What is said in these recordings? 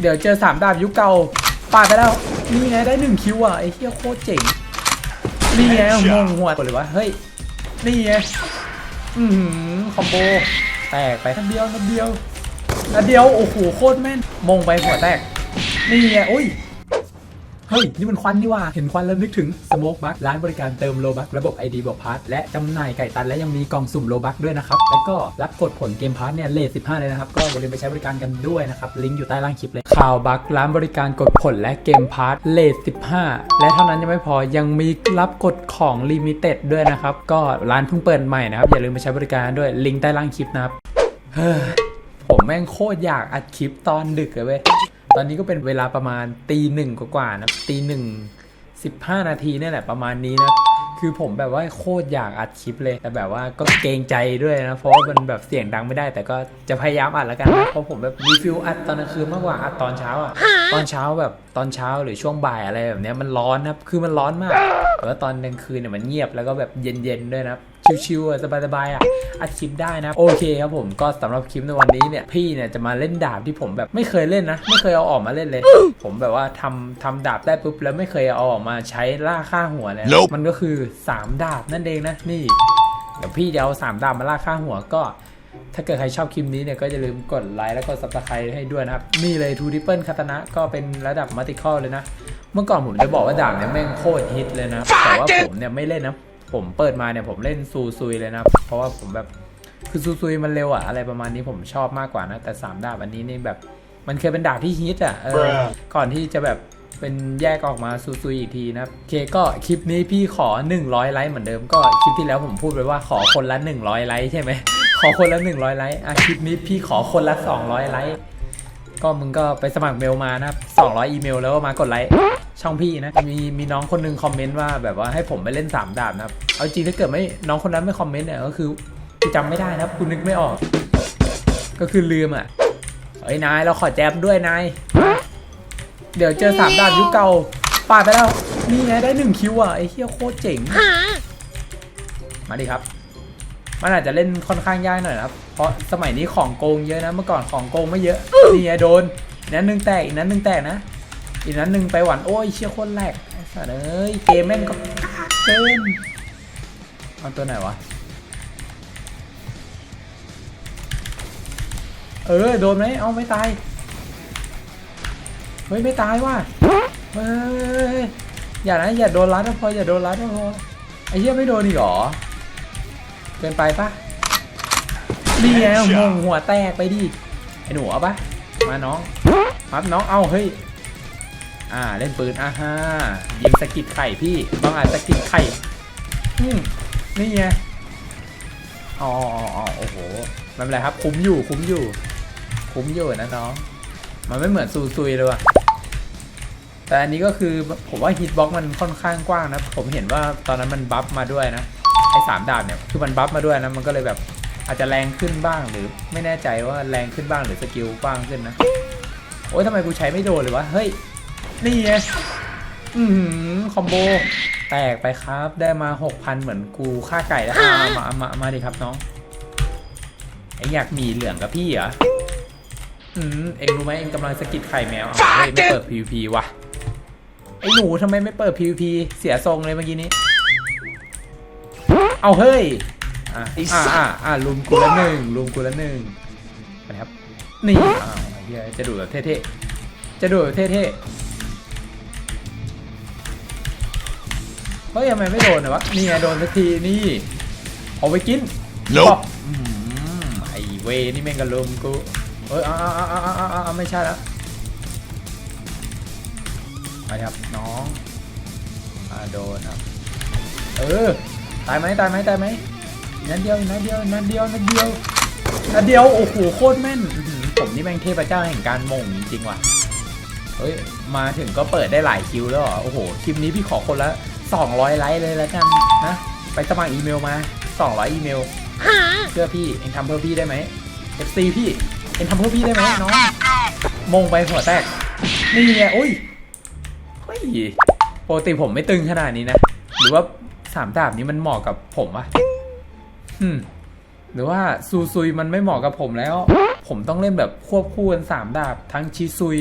เดี๋ยวเจอสามดาบยุคเก่าปาดไปแล้วนี่ไงได้หนึ่งคิวอะไอ้เหี้ยโคตรเจ๋งนี่ไงมงหัวตัวเลยวะเฮ้ยนี่ไงอืมคอมโบแตกไปทันเดียวนัดเดียวนัดเดียวโอ้โหโคตรแม่นมงไปหัวแตกนี่ไงอุ้ย เฮ้ย นี่มันควันนี่ว่า เห็นควันแล้วนึกถึงสโมกบัคร้านบริการเติมโลบัคระบบ ID บวกพาร์ทและจำหน่ายไก่ตันและยังมีกล่องสุ่มโลบัคด้วยนะครับ แล้วก็รับกดผลเกมพาร์ทเนี่ยเลท15 เลยนะครับ ก็อย่าลืมไปใช้บริการกันด้วยนะครับ ลิงก์อยู่ใต้ล่างคลิปเลย ข่าวบัคร้านบริการกดผลและเกมพาร์ทเลท15 และเท่านั้นยังไม่พอยังมีรับกดของลิมิเต็ดด้วยนะครับ ก็ร้านเพิ่งเปิดใหม่นะครับ อย่าลืมไปใช้บริการด้วย ลิงก์ใต้ล่างคลิปนะครับผมแม่งโคตรอยากอัดคลิปตอนดึกเลยเว้ย ตอนนี้ก็เป็นเวลาประมาณตีหนึ่งกว่าๆนะตีหนึ่งสิบห้านาทีเนี่ยแหละประมาณนี้นะคือผมแบบว่าโคตรอยากอัดคลิปเลย แต่แบบว่าก็เกรงใจด้วยนะ เพราะว่ามันแบบเสียงดังไม่ได้ แต่ก็จะพยายามอัดแล้วกันนะเพราะผมแบบมีฟิลอัดตอนกลางคืนมากกว่าอัดตอนเช้าอะตอนเช้าแบบตอนเช้าหรือช่วงบ่ายอะไรแบบเนี้ยมันร้อนนะคือมันร้อนมากแต่ว่าตอนกลางคืนเนี่ยมันเงียบแล้วก็แบบเย็นๆด้วยนะ ชิวๆอะสบายๆอะอัดคลิปได้นะ โอเคครับผมก็สำหรับคลิปในวันนี้เนี่ยพี่เนี่ยจะมาเล่นดาบที่ผมแบบไม่เคยเล่นนะ ไม่เคยเอาออกมาเล่นเลย ผมแบบว่าทำทำดาบได้ปุ๊บแล้วไม่เคยเอาออกมาใช้ล่าค่าหัวเลยนะ Nope มันก็คือ 3 ดาบนั่นเองนะนี่เดี๋ยวพี่จะเอา3ดาบมาล่าค่าหัวก็ถ้าเกิดใครชอบคลิปนี้เนี่ยก็อย่าลืมกดไลค์แล้วก็ subscribe ให้ด้วยนะครับ นี่เลยทูดิเปิลคาตนะก็เป็นระดับมัติคอลเลยนะ เมื่อก่อนผมจะบอกว่าดาบเนี่ยแม่งโคตรฮิตเลยนะ แต่ว่าผมเนี่ยไม่เล่นนะ ผมเปิดมาเนี่ยผมเล่นซูซุยเลยนะ เพราะว่าผมแบบคือซูซุยมันเร็วอะอะไรประมาณนี้ผมชอบมากกว่านะ แต่ 3 ดาบอันนี้นี่แบบมันเคยเป็นดาบที่ฮิตอะเออ Bruh ก่อนที่จะแบบเป็นแยกออกมาซูซุยอีกทีนะครับโอเคก็คลิปนี้พี่ขอ 100 ไลค์เหมือนเดิมก็คลิปที่แล้วผมพูดไปว่าขอคนละ 100 ไลค์ใช่ไหมขอคนละ 100 ไลค์อะคลิปนี้พี่ขอคนละ 200 ไลค์ก็มึงก็ไปสมัครเมลมานะครับ200 อีเมลแล้วก็มากดไลค์ ช่องพี่นะ มีมีน้องคนหนึงคอมเมนต์ว่าแบบว่าให้ผมไปเล่น 3 ดาบนะครับ เอาจริงถ้าเกิดไม่น้องคนนั้นไม่คอมเมนต์เนี่ยก็คือกูจำไม่ได้นะครับกูนึกไม่ออก ก็คือลืมอะเอ้ยนายเราขอแจมด้วยนายเดี๋ยวเจอสามดาบยุคเก่าปาดไปแล้วนี่ไงได้หนึ่งคิวอะไอ้เฮียโคตรเจ๋งมาดิครับ มันอาจจะเล่นค่อนข้างยากหน่อยนะครับ เพราะสมัยนี้ของโกงเยอะนะ เมื่อก่อนของโกงไม่เยอะ นี่ไงโดนนั้นหนึ่งแตกอีกนั้นหนึ่งแตกนะ อีกนั้นหนึ่งไปหวันโอ้ยเชี่ยโคตรแหลกไอ้สัสเอ้ยเกมแม่งก็เกินเอาตัวไหนวะ เออ โดนไหมเอาไม่ตาย เฮ้ย ไม่ตายว่ะเฮ้ยอย่านะอย่าโดนรัดก็พออย่าโดนรัดก็พอไอ้เหี้ยไม่โดนอีกเหรอเกินไปปะนี่ไงมงหัวแตกไปดิไอ้หนูเอาปะมาน้องมับน้องเอาเฮ้ย อ่าเล่นปืนอ่าฮะยิงสะกิดไข่พี่ต้องอานสะกิดไข่อืมนี่ไงอ๋ออ๋อโอ้โหไม่เป็นไรครับ คุ้มอยู่คุ้มอยู่ คุ้มอยู่นะน้อง มันไม่เหมือนซูซุยเลยว่ะแต่อันนี้ก็คือผมว่าฮิตบ็อกมันค่อนข้างกว้างนะ ผมเห็นว่าตอนนั้นมันบัฟมาด้วยนะไอ้สามดาบเนี่ยคือมันบัฟมาด้วยนะมันก็เลยแบบอาจจะแรงขึ้นบ้างหรือไม่แน่ใจว่าแรงขึ้นบ้างหรือสกิลกว้างขึ้นนะโอ๊ยทำไมกูใช้ไม่โดนเลยวะเฮ้ย นี่ไงอือหือคอมโบ แตกไปครับ ได้มา6,000เหมือนกูฆ่าไก่แล้วอะมามามามาดิครับน้องเอ็งอยากมีเหลืองกับพี่เหรอ อืม เอ็งรู้ไหมเอ็งกำลังสะกิดไข่แมวเอาเฮ้ยไม่เปิด PVP วะไอ้หนูทำไมไม่เปิด PVP เสียทรงเลยเมื่อกี้นี้ เอาเฮ้ย อะอะอะอะลุมกูละหนึ่งลุมกูละหนึ่งไปครับ นี่อ้าวไอ้เหี้ยจะดูแบบเท่ๆ จะดูแบบเท่ๆ ฮ้ยทำไมไม่โดนนะวะนี่ไงโดนสักทีนี่เอาไปกิน Nope บอกอื้อหือไอเวนี่แม่งกระลุมกูเอ้ยอ้าวอ้าวอ้าวอ้าวอ้าวอ้าวไม่ใช่แล้วไปครับน้องอ่าโดนครับเออตายไหมตายไหมตายไหมอีกนัดเดียวอีกนัดเดียวอีกนัดเดียวนัดเดียวนัดเดียวโอ้โหโคตรแม่นอื้อหือผมนี่แม่งเทพเจ้าแห่งการมงจริงๆว่ะ เฮ้ย มาถึงก็เปิดได้หลายคิวแล้วเหรอ โอ้โห คลิปนี้พี่ขอคนละ 200 ไลค์เลยแล้วกันนะ ไปสมัครอีเมลมา 200 อีเมลเพื่อพี่ เองทำเพื่อพี่ได้ไหม FC พี่ เองทำเพื่อพี่ได้ไหมน้อง มงไปหัวแตก นี่ไงอุ้ยเฮ้ยปกติผมไม่ตึงขนาดนี้นะ หรือว่าสามดาบนี้มันเหมาะกับผมวะฮึมหรือว่าซูซุยมันไม่เหมาะกับผมแล้ว ผมต้องเล่นแบบควบคู่กันสามดาบ ทั้งชิซุย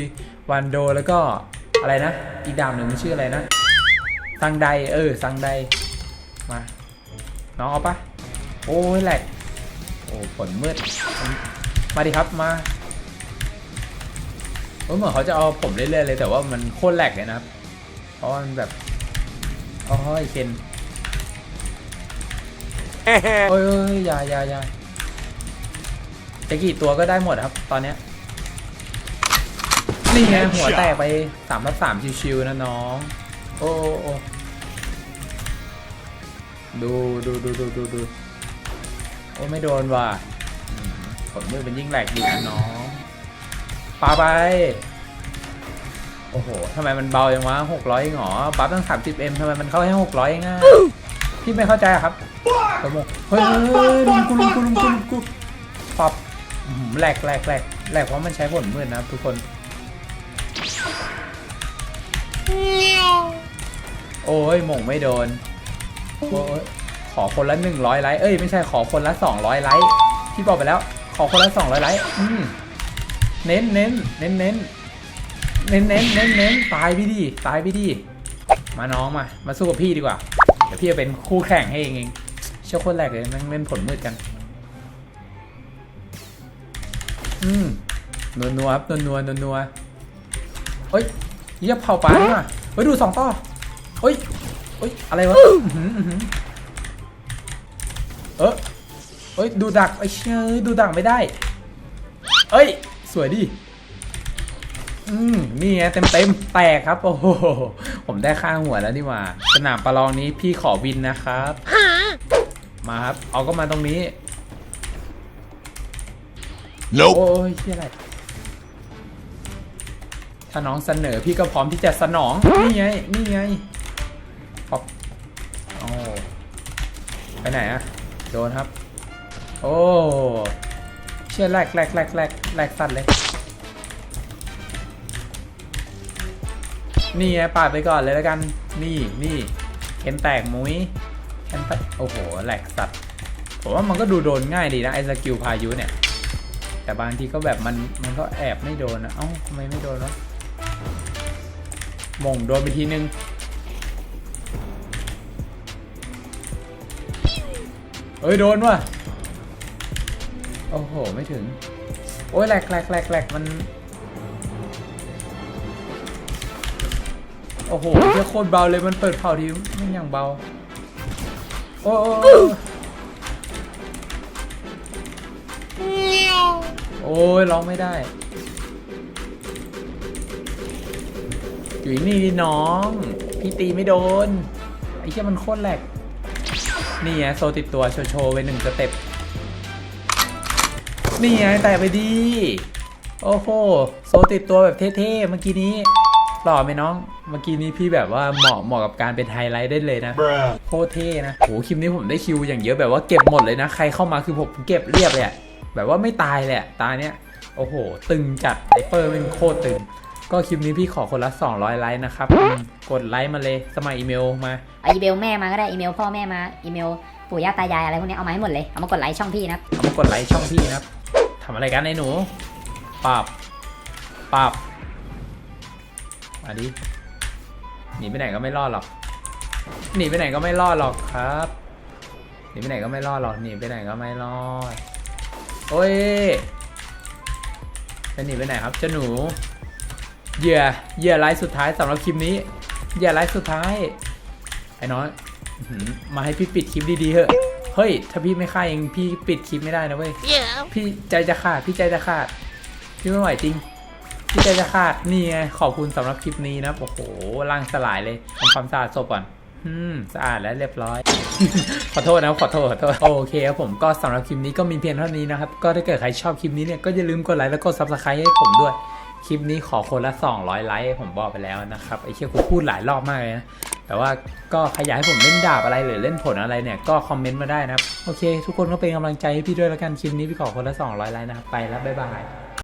วันโดแล้วก็อะไรนะ อีกดาบหนึ่งมันชื่ออะไรนะซังไดเออซังไดมา น้องเอาปะโอ้ยแหลกโอ้ผลมืด มาดิครับมาเออเหมือนเขาจะเอาผมเรื่อยๆเลยแต่ว่ามันโคตรแหลกเลยนะครับ เพราะมันแบบอ้ยเคนโอ้ยโอ้ยอยาอยาอยา จะกี่ตัวก็ได้หมดครับ ตอนเนี้ยนี่ไงหัวแตกไปสามทับสามชิวๆนะน้อง โอ้โอ้โอ้ดูดูดูดูดูดูโอ้ไม่โดนว่ะอืมผลมือเป็นยิ่งแหลกดีนะน้องปาไป โอ้โหทำไมมันเบาอย่างวะหกร้อยหงอบัฟตั้งสามสิบเอ็มทำไมมันเข้าแค่หกร้อยง่ายพี่ไม่เข้าใจอะครับสมมติเฮ้ยเฮ้ยเฮ้ยลุมกูลุมกูลุมกูลุมกูปับอื้อหือ แหลกแหลกแหลกแหลกเพราะมันใช้ผลมืดนะครับทุกคน โอ้ยหม่งไม่โดน โอ้ยขอคนละหนึ่งร้อยไลค์เอ้ยไม่ใช่ขอคนละสองร้อยไลค์พี่บอกไปแล้ว ขอคนละสองร้อยไลค์อืมเน้นเน้นเน้นเน้นเน้นเน้นเน้นเน้นตายพี่ดีตายพี่ดี มาน้องมา มาสู้กับพี่ดีกว่า เดี๋ยวพี่จะเป็นคู่แข่งให้เองเองเชื่อคนแรกเลยนั่งเล่นผลมืดกัน อืมนัวนัวครับนัวนัวนัวนัวเฮ้ยเยียบเผาปลานี่ะเฮ้ยดูสองต่อเฮ้ยเฮ้ยอะไรวะอื้ออเออเฮ้ยดูดักไอ้เชยดูดักไม่ได้เอ้ย สวยดิอืมนี่ไงเต็มเต็มแตกครับ โอ้โห ผมได้ข้างหัวแล้วนี่ว่า สนามประลองนี้พี่ขอวินนะครับ มาครับ เอาก็มาตรงนี้ โอ้ยที่อะไร ถ้าน้องเสนอพี่ก็พร้อมที่จะสนอง นี่ไง นี่ไงป๊อปโอ้ไปไหนอะโดนครับ โอ้ เชื่อแรกแรกแรกแรกแรกสัตว์เลย นี่ไงปาดไปก่อนเลยแล้วกัน นี่นี่เข็นแตกมุ้ยเข็นแตกโอ้โหแหลกสัตว์ผมว่ามันก็ดูโดนง่ายดีนะไอ้สกิลพายุเนี่ย แต่บางทีก็แบบมันมันก็แอบไม่โดนนะเอ้าทำไมไม่โดนวะมงโดนไปทีนึงเอ้ยโดนว่ะโอ้โห ไม่ถึง โอ้ยแหลกแหลกแหลกแหลกมัน โอ้โหเจ้าโคตรเบาเลยมันเปิดเผาทีม่อย่างเบา โอ้ โอ้โอ้โอ้ยร้องไม่ได้ อยู่นี่ดิน้อง พี่ตีไม่โดน ไอ้เหี้ยมันโคตรแหลก นี่ไงโซติดตัวโชว์โชว์ไปหนึ่งสเต็ป นี่ไงแต่ไปดี โอ้โห โซติดตัวแบบเท่ๆ เมื่อกี้นี้หล่อไหมน้อง เมื่อกี้นี้พี่แบบว่าเหมาะเหมาะกับการเป็นไฮไลท์ได้เลยนะ Bruh. โคตรเท่นะ โหคลิปนี้ผมได้คิวอย่างเยอะแบบว่าเก็บหมดเลยนะ ใครเข้ามาคือผมเก็บเรียบเลยอะ แบบว่าไม่ตายเลยอะตาเนี้ยโอ้โห ตึงจัดไอเปอร์เป็นโคตรตึง ก็คลิปนี้พี่ขอคนละ 200 ไลค์นะครับอืมกดไลค์มาเลยสมัครอีเมลมาเอาอีเมลแม่มาก็ได้อีเมลพ่อแม่มาอีเมลปู่ย่าตายายอะไรพวกนี้เอามาให้หมดเลยเอามากดไลค์ช่องพี่นะครับเอามากดไลค์ช่องพี่นะครับทำอะไรกันไอ้หนูปรับปรับมาดิหนีไปไหนก็ไม่รอดหรอกหนีไปไหนก็ไม่รอดหรอกครับหนีไปไหนก็ไม่รอดหรอกหนีไปไหนก็ไม่รอด โอ้ยจะหนีไปไหนครับเจ้าหนู เหยื่อ เหยื่อไลฟ์สุดท้ายสำหรับคลิปนี้ เหยื่อไลฟ์สุดท้าย ไอ้น้อยอื้อหือมาให้พี่ปิดคลิปดีๆเถอะ เฮ้ย ถ้าพี่ไม่ฆ่าเองพี่ปิดคลิปไม่ได้นะเว้ย พี่ใจจะขาด พี่ใจจะขาด พี่ไม่ไหวจริง พี่ใจจะขาด นี่ไง ขอบคุณสำหรับคลิปนี้นะ โอ้โหร่างสลายเลยทำความสะอาดศพก่อนอืม สะอาดแล้วเรียบร้อย ขอโทษนะขอโทษขอโทษโอเคครับผมก็สำหรับคลิปนี้ก็มีเพียงเท่านี้นะครับ ก็ถ้าเกิดใครชอบคลิปนี้เนี่ยก็อย่าลืมกดไลค์แล้วกด subscribe ให้ผมด้วย คลิปนี้ขอคนละ 200 ไลค์ผมบอกไปแล้วนะครับไอ้เชี่ยกูพูดหลายรอบมากเลยนะแต่ว่าก็ใครอยากให้ผมเล่นดาบอะไรหรือเล่นผลอะไรเนี่ยก็คอมเมนต์มาได้นะครับโอเค ทุกคนก็เป็นกำลังใจให้พี่ด้วยแล้วกันคลิปนี้พี่ขอคนละ 200 ไลค์นะครับไปแล้วบ๊ายบาย